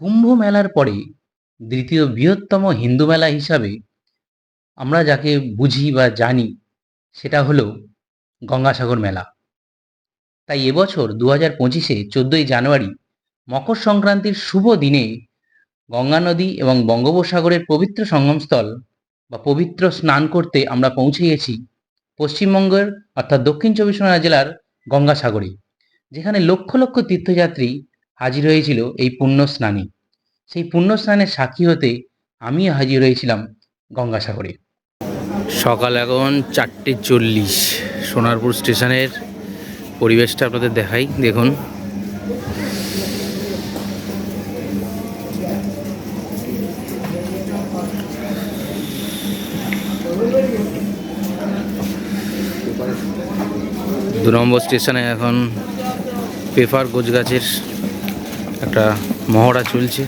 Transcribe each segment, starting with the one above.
কুম্ভ মেলার পরে দ্বিতীয় বৃহত্তম হিন্দু মেলা হিসাবে আমরা যাকে বুঝি বা জানি, সেটা হলো গঙ্গাসাগর মেলা। তাই এবছর দু হাজার পঁচিশে চোদ্দোই জানুয়ারি মকর সংক্রান্তির শুভ দিনে গঙ্গা নদী এবং বঙ্গোপসাগরের পবিত্র সঙ্গমস্থল বা পবিত্র স্নান করতে আমরা পৌঁছে গেছি পশ্চিমবঙ্গের অর্থাৎ দক্ষিণ চব্বিশ পরগনা জেলার গঙ্গাসাগরে, যেখানে লক্ষ লক্ষ তীর্থযাত্রী হাজির হয়েছিল এই পুণ্য স্নানে সেই পুণ্য স্নানের সাক্ষী হতে আমি হাজির হয়েছিলাম গঙ্গাসাগরে। সকাল এখন চারটে চল্লিশ। সোনারপুর স্টেশনের পরিবেশটা আপনাদের দেখাই, দেখুন। দু নম্বর স্টেশনে এখন পেপার গোছগাছের একটা মহড়া চলছে।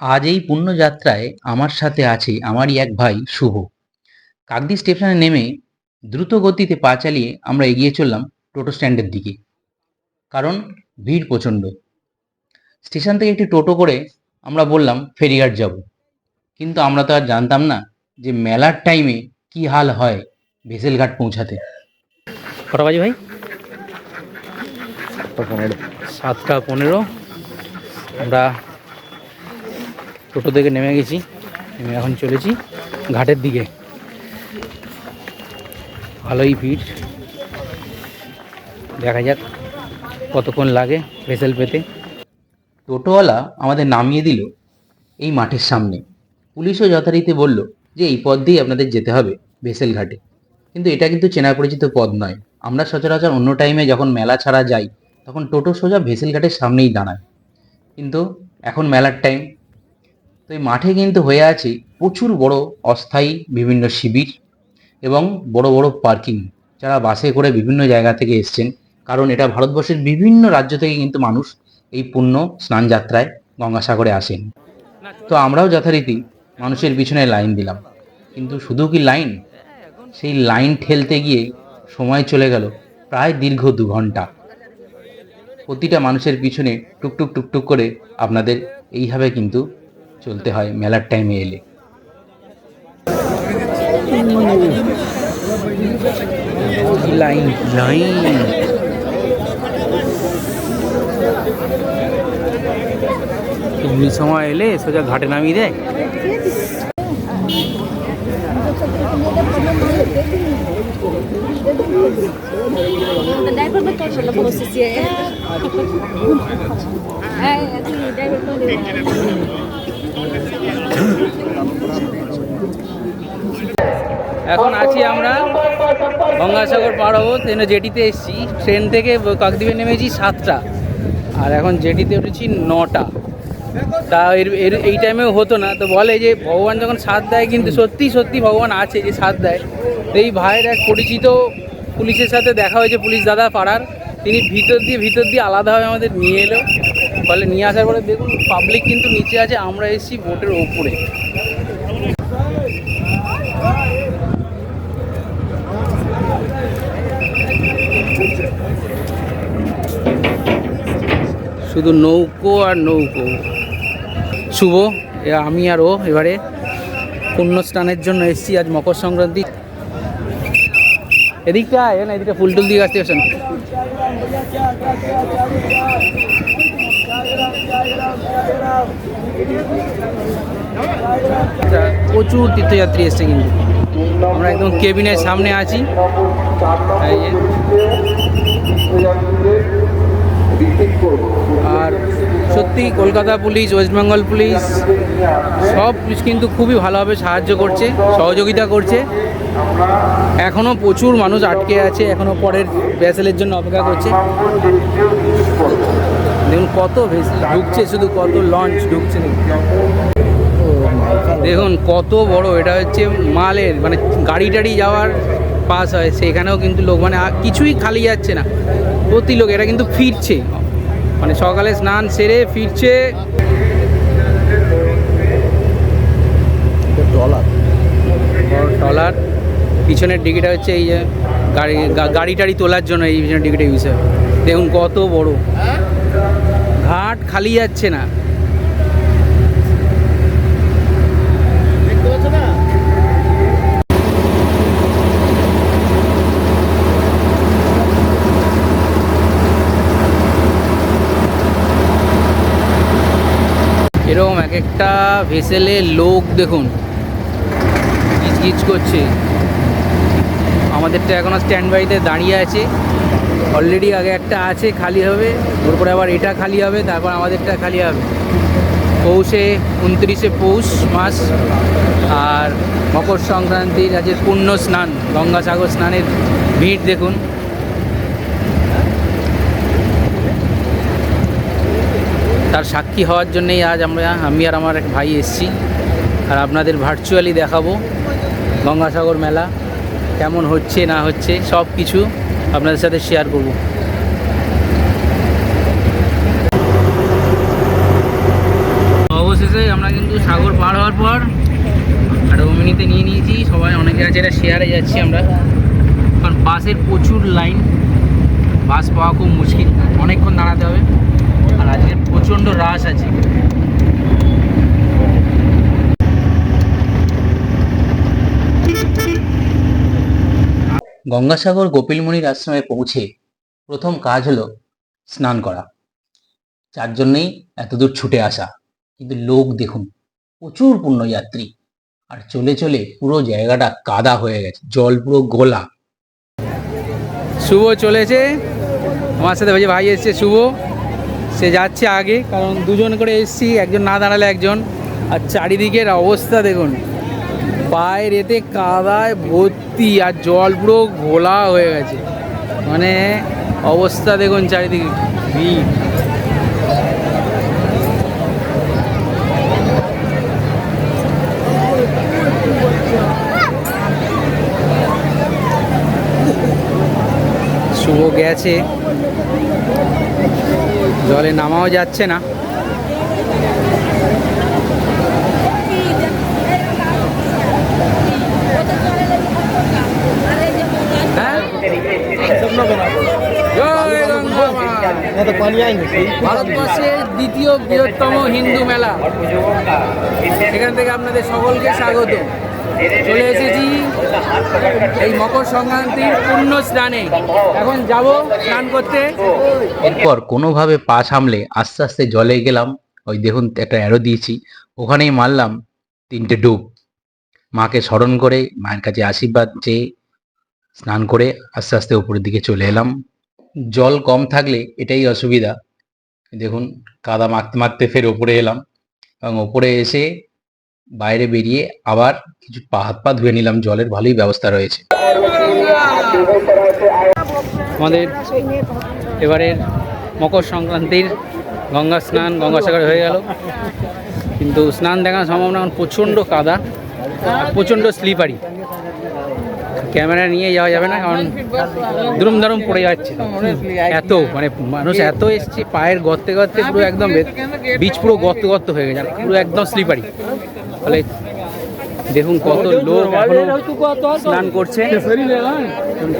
আজ এই পুণ্যযাত্রায় আমার সাথে আছে আমারই এক ভাই শুভ। কাকদি স্টেশনে নেমে দ্রুত গতিতে পা চালিয়ে আমরা এগিয়ে চললাম টোটো স্ট্যান্ডের দিকে। কারণ ভিড় প্রচণ্ড। স্টেশন থেকে একটি টোটো করে আমরা বললাম ফেরিঘাট যাব। কিন্তু আমরা তো আর জানতাম না যে মেলার টাইমে কি হাল হয় ভেসেলঘাট পৌঁছাতে। কটা বাজে ভাই। পনেরো, সাতটা পনেরো। আমরা টোটো থেকে নেমে গেছি, নেমে এখন চলেছি ঘাটের দিকে। ভালোই ভিড়। দেখা যাক কতক্ষণ লাগে ভেসেল পেতে। টোটোওয়ালা আমাদের নামিয়ে দিল এই মাঠের সামনে। পুলিশও যথারীতি বলল যে এই পথ দিয়ে আপনাদের যেতে হবে ভেসেল ঘাটে। কিন্তু এটা কিন্তু চেনা পরিচিত পথ নয়। আমরা সচরাচর অন্য টাইমে যখন মেলা ছাড়া যাই তখন টোটো সোজা ভেসেল ঘাটের সামনেই দাঁড়ায়। কিন্তু এখন মেলার টাইম তো এই মাঠে কিন্তু হয়ে আছে প্রচুর বড় অস্থায়ী বিভিন্ন শিবির এবং বড় বড় পার্কিং যারা বাসে করে বিভিন্ন জায়গা থেকে এসছেন। কারণ এটা ভারতবর্ষের বিভিন্ন রাজ্য থেকে কিন্তু মানুষ এই পুণ্য স্নান যাত্রায় গঙ্গাসাগরে আসেন। তো আমরাও যথারীতি মানুষের পিছনে লাইন দিলাম। কিন্তু শুধু কি লাইন সেই লাইন ঠেলতে গিয়ে সময় চলে গেল প্রায় দীর্ঘ দু ঘণ্টা। প্রতিটা মানুষের পিছনে টুকটুক টুকটুক করে আপনাদের এইভাবে কিন্তু চলতে হয় মেলার টাইমে এলে। লাইন। লাইন। সময় এলে সোজা ঘাটে নামিয়ে দেয়। এখন আছি আমরা গঙ্গাসাগর পার হব ট্রেনে জেটিতে এসেছি। ট্রেন থেকে কাকদ্বীপে নেমেছি সাতটা আর এখন জেটিতে উঠেছি নটা। তা এর এর এই টাইমেও হতো না তো বলে যে ভগবান যখন সাথ দেয় কিন্তু সত্যি সত্যি ভগবান আছে যে সাথ দেয়। এই ভাইয়ের এক পরিচিত পুলিশের সাথে দেখা হয়েছে পুলিশ দাদা পাড়ার। তিনি ভিতর দিয়ে ভিতর দিয়ে আলাদাভাবে আমাদের নিয়ে এলো। ফলে নিয়ে আসার পরে দেখুন পাবলিক কিন্তু নিচে আছে, আমরা এসেছি বোটের ওপরে। শুধু নৌকো আর নৌকো। শুভ আমি আর ও এবারে পুণ্য স্নানের জন্য এসেছি আজ মকর সংক্রান্তি। এদিকটা আয় না, এদিকটা ফুল টুল দিয়ে আসতে আসেন। প্রচুর তীর্থযাত্রী এসছে কিন্তু। আমরা একদম কেবিনের সামনে আছি। আর সত্যি Kolkata police, West Bengal police, সব কিন্তু খুবই ভালোভাবে সাহায্য করছে, সহযোগিতা করছে। এখনও প্রচুর মানুষ আটকে আছে এখনও পরের ভেসেলের জন্য অপেক্ষা করছে। দেখুন কত ভেসেল ঢুকছে শুধু কত লঞ্চ ঢুকছে। দেখুন কত বড়, এটা হচ্ছে মালের মানে গাড়ি টাড়ি যাওয়ার পাস হয়, সেখানেও কিন্তু লোক মানে কিছুই খালি যাচ্ছে না। প্রতি লোক, এটা কিন্তু ফিরছে। মানে সকালে স্নান সেরে ফিরছে। বড় ট্রলার। পিছনের ডিকিটা হচ্ছে এই যে গাড়ি গাড়ি টাড়ি তোলার জন্য এই পিছনের ডিকিটা ইউজ হয়। দেখুন কত বড়। ঘাট খালি যাচ্ছে না। এরকম এক একটা ভেসেলে লোক দেখুন। গিজ করছে। আমাদেরটা এখনও স্ট্যান্ড বাইতে দাঁড়িয়ে আছে। অলরেডি আগে একটা আছে খালি হবে, তারপরে আবার এটা খালি হবে, তারপর আমাদেরটা খালি হবে। পৌষে উনত্রিশে পৌষ মাস, আর মকর সংক্রান্তির আজকে পূর্ণ স্নান, গঙ্গাসাগর স্নানের ভিড় দেখুন। তার সাক্ষী হওয়ার জন্যই আজ আমরা, আমি আর আমার এক ভাই এসেছি। আর আপনাদের ভার্চুয়ালি দেখাবো গঙ্গাসাগর মেলা, কেমন হচ্ছে, না হচ্ছে, সব কিছু আপনাদের সাথে শেয়ার করব। অবশেষে আমরা কিন্তু সাগর পার হওয়ার পর একটা ওমিনিতে নিয়ে নিয়েছি, সবাই অনেকে আছে এটা শেয়ারে যাচ্ছি আমরা। কারণ বাসের প্রচুর লাইন বাস পাওয়া খুব মুশকিল, অনেকক্ষণ দাঁড়াতে হবে। আর আজকে প্রচণ্ড রাশ আছে। গঙ্গাসাগর গোপিলমণির আশ্রমে পৌঁছে প্রথম কাজ হলো স্নান করা। যার জন্যেই এতদূর ছুটে আসা। কিন্তু লোক দেখুন প্রচুর পুণ্যযাত্রী। আর চলে চলে পুরো জায়গাটা কাদা হয়ে গেছে জল পুরো গোলা। শুভ চলেছে। আমার সাথে ভাই এসছে শুভ। সে যাচ্ছে আগে, কারণ দুজন করে এসছি, একজন না দাঁড়ালে একজন। আর চারিদিকের অবস্থা দেখুন, পায়ের এতে কাদায় ভর্তি, আর জল পুরো ঘোলা হয়ে গেছে। মানে অবস্থা দেখুন চারিদিকে ভিড়। শুভ গেছে। জলে নামাও যাচ্ছে না। হ্যাঁ? ভারতবর্ষের দ্বিতীয় বৃহত্তম হিন্দু মেলা। এখান থেকে আপনাদের সকলকে স্বাগত। চলে এসেছি এই মকর সংক্রান্তির পূর্ণ স্নানে। এখন যাব স্নান করতে। এরপর কোনোভাবে পা সামলে আস্তে আস্তে জলে গেলাম। ওই দেখুন, একটা অ্যারো দিয়েছি। ওখানেই মারলাম তিনটে ডুব। মাকে স্মরণ করে, মায়ের কাছে আশীর্বাদ চেয়ে স্নান করে আস্তে আস্তে উপরের দিকে চলে এলাম। জল কম থাকলে এটাই অসুবিধা। দেখুন, কাদা মাখতে মাখতে ফের ওপরে এলাম। এবং ওপরে এসে বাইরে বেরিয়ে আবার কিছু পা হাত পা ধুয়ে নিলাম, জলের ভালোই ব্যবস্থা রয়েছে। আমাদের এবারের মকর সংক্রান্তির গঙ্গা স্নান, গঙ্গাসাগরে হয়ে গেল। কিন্তু স্নান দেখানো সম্ভব না প্রচণ্ড কাদা প্রচণ্ড স্লিপারি। ক্যামেরা নিয়ে যাওয়া যাবে না, কারণ দুরুম দারুম পড়ে যাচ্ছে। এত মানে মানুষ এত এসছে, পায়ের গর্তে গর্তে পুরো একদম বীজ পুরো গর্ত গর্ত হয়ে গেছে পুরো একদম স্লিপারি। ফলে দেখুন কত লোক এখনও স্নান করছে।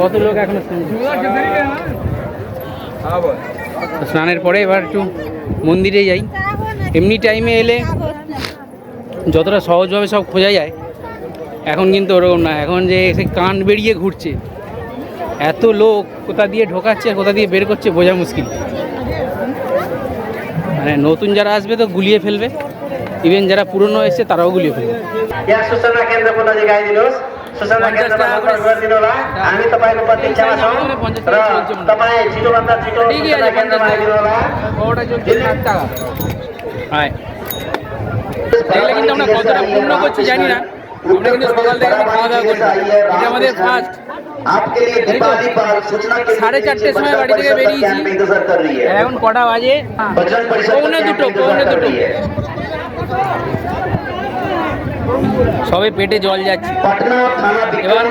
কত লোক এখনও স্নান করছে। তো স্নানের পরে এবার একটু মন্দিরে যাই। এমনি টাইমে এলে যতটা সহজভাবে সব খোঁজা যায় এখন কিন্তু ওরকম না। এখন যে এসে কান বেরিয়ে ঘুরছে এত লোক কোথা দিয়ে ঢোকাচ্ছে আর কোথা দিয়ে বের করছে বোঝা মুশকিল। মানে নতুন যারা আসবে তো গুলিয়ে ফেলবে। ইভেন যারা পুরনো এসছে তারাও গুলিয়ে ফেলবে ঠিকই আছে পঞ্চাশ টাকা। চলছে ষাট টাকা। হয়। তাহলে কিন্তু আমরা কতটা পূর্ণ করছি জানি না। আমরা কিন্তু সকাল থেকে আমরা খাওয়া দাওয়া করছি। এটা আমাদের ফার্স্ট সাড়ে চারটের সময় বাড়ি থেকে বেরিয়েছি। এখন কটা বাজে? পৌনে দুটো পৌনে দুটো। সবে পেটে জল যাচ্ছে। এবার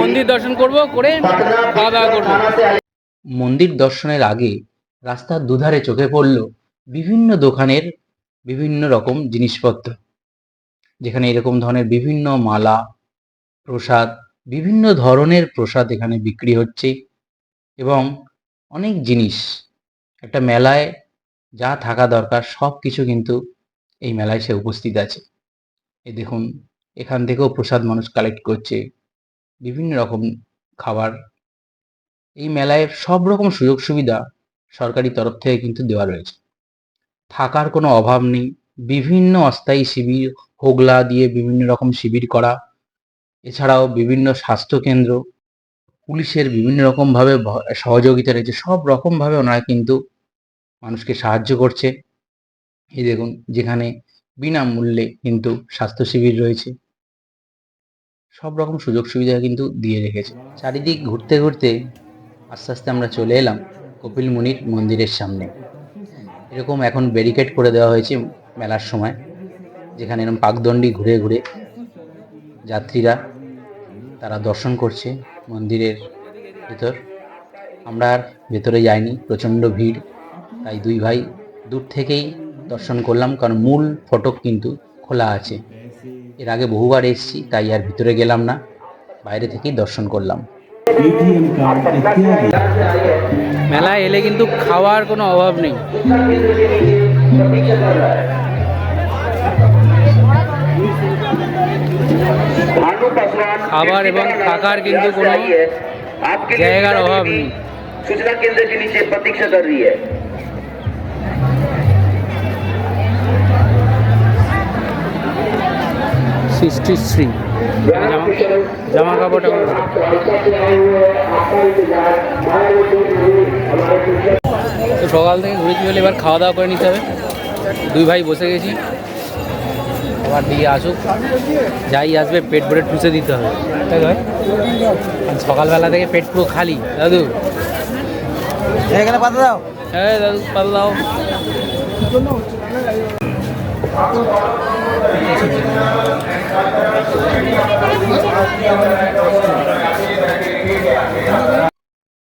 মন্দির দর্শন করব, করে খাওয়া দাওয়া করব। মন্দির দর্শনের আগে রাস্তার দুধারে চোখে পড়ল বিভিন্ন দোকানের বিভিন্ন রকম জিনিসপত্র, যেখানে এরকম ধরনের বিভিন্ন মালা, প্রসাদ, বিভিন্ন ধরনের প্রসাদ এখানে বিক্রি হচ্ছে এবং অনেক জিনিস, একটা মেলায় যা থাকা দরকার সব কিছু কিন্তু এই মেলায় সে উপস্থিত আছে। এ দেখুন, এখান থেকেও প্রসাদ মানুষ কালেক্ট করছে। বিভিন্ন রকম খাবার। এই মেলায় সব রকম সুযোগ সুবিধা সরকারি তরফ থেকে কিন্তু দেওয়া রয়েছে। থাকার কোনো অভাব নেই। বিভিন্ন অস্থায়ী শিবির, হোগলা দিয়ে বিভিন্ন রকম শিবির করা। এছাড়াও বিভিন্ন স্বাস্থ্যকেন্দ্র, পুলিশের বিভিন্ন রকমভাবে সহযোগিতা রয়েছে। সব রকমভাবে ওনারা কিন্তু মানুষকে সাহায্য করছে। এই দেখুন, যেখানে বিনামূল্যে কিন্তু স্বাস্থ্য শিবির রয়েছে। সব রকম সুযোগ সুবিধা কিন্তু দিয়ে রেখেছে। চারিদিক ঘুরতে ঘুরতে আস্তে আস্তে আমরা চলে এলাম কপিল মুনির মন্দিরের সামনে। এরকম এখন ব্যারিকেড করে দেওয়া হয়েছে মেলার সময়, যেখানে এরকম পাকদণ্ডি ঘুরে ঘুরে যাত্রীরা, তারা দর্শন করছে মন্দিরের ভেতর। আমরা আর ভেতরে যাইনি, প্রচণ্ড ভিড়। তাই দুই ভাই দূর থেকেই দর্শন করলাম কারণ মূল ফটক কিন্তু খোলা আছে এর আগে বহুবার এসেছি তাই আর ভিতরে গেলাম না বাইরে থেকেই দর্শন করলাম এটিএম কার্ড ইত্যাদি মেলায় এলে কিন্তু খাওয়ার কোনো অভাব নেই খাবার এবং থাকার কিন্তু কোনো জায়গার অভাব নেই। सूचना केंद्र के नीचे प्रतीक्षा कर रही है সৃষ্টি শ্রী জামা কাপড় টাপড় তো সকাল থেকে ঘুরেছি বলে এবার খাওয়া দাওয়া করে নিতে হবে। দুই ভাই বসে গেছি। আবার দিয়ে আসুক। যাই আসবে পেট ভরে টুসে দিতে হবে। তাই? কারণ সকালবেলা থেকে পেট পুরো খালি। দাদু। এখানে পাতা দাও। হ্যাঁ দাদু পাল দাও।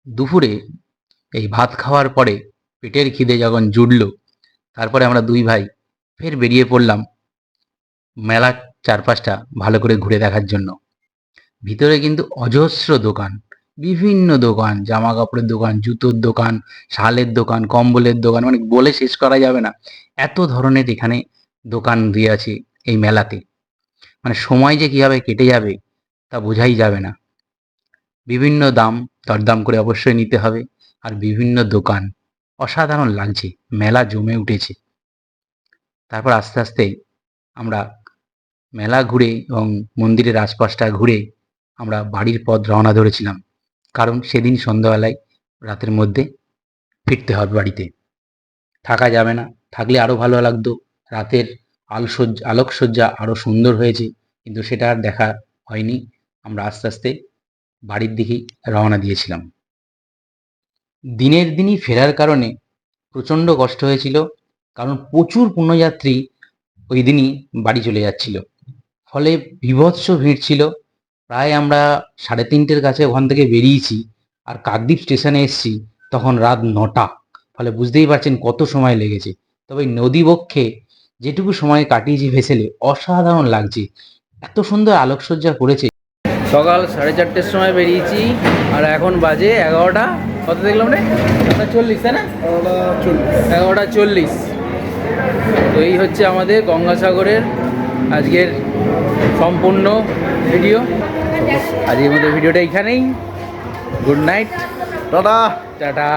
দুপুরে এই ভাত খাওয়ার পরে পেটের খিদে যখন জুড়ল, তারপরে আমরা দুই ভাই ফের বেরিয়ে পড়লাম মেলার চারপাশটা ভালো করে ঘুরে দেখার জন্য। ভিতরে কিন্তু অজস্র দোকান, বিভিন্ন দোকান জামা কাপড়ের দোকান, জুতোর দোকান, শালের দোকান, কম্বলের দোকান মানে বলে শেষ করা যাবে না। এত ধরনের এখানে দোকান দিয়ে আছে এই মেলাতে। মানে সময় যে কীভাবে কেটে যাবে তা বোঝাই যাবে না। বিভিন্ন দাম, দরদাম করে অবশ্যই নিতে হবে আর বিভিন্ন দোকান। অসাধারণ লাগছে, মেলা জমে উঠেছে। তারপর আস্তে আস্তে আমরা মেলা ঘুরে এবং মন্দিরের আশপাশটা ঘুরে আমরা বাড়ির পথ রওনা ধরেছিলাম। কারণ সেদিন সন্ধ্যাবেলায় রাতের মধ্যে ফিরতে হবে বাড়িতে। থাকা যাবে না, থাকলে আরও ভালো লাগতো। রাতের আলোসজ্জা আলোকসজ্জা আরও সুন্দর হয়েছে, কিন্তু সেটা আর দেখা হয়নি। আমরা আস্তে আস্তে বাড়ির দিকেই রওনা দিয়েছিলাম। দিনের দিনই ফেরার কারণে প্রচণ্ড কষ্ট হয়েছিল, কারণ প্রচুর পুণ্যযাত্রী ওই দিনই বাড়ি চলে যাচ্ছিল। ফলে বিভৎস ভিড় ছিল। প্রায় আমরা সাড়ে তিনটের কাছে ওখান থেকে বেরিয়েছি আর কাকদ্বীপ স্টেশনে এসেছি তখন রাত নটা। ফলে বুঝতেই পারছেন কত সময় লেগেছে। তবে নদীবক্ষে যেটুকু সময় কাটিয়েছি ভেসেলে অসাধারণ লাগছে। এত সুন্দর আলোকসজ্জা করেছে। সকাল সাড়ে চারটের সময় বেরিয়েছি আর এখন বাজে এগারোটা। কত দেখলাম রে? এগারোটা চল্লিশ তাই না? এগারোটা চল্লিশ। তো এই হচ্ছে আমাদের গঙ্গাসাগরের আজকের সম্পূর্ণ ভিডিও। আজকের মতো ভিডিওটা এইখানেই গুড নাইট। টাটা। টাটা।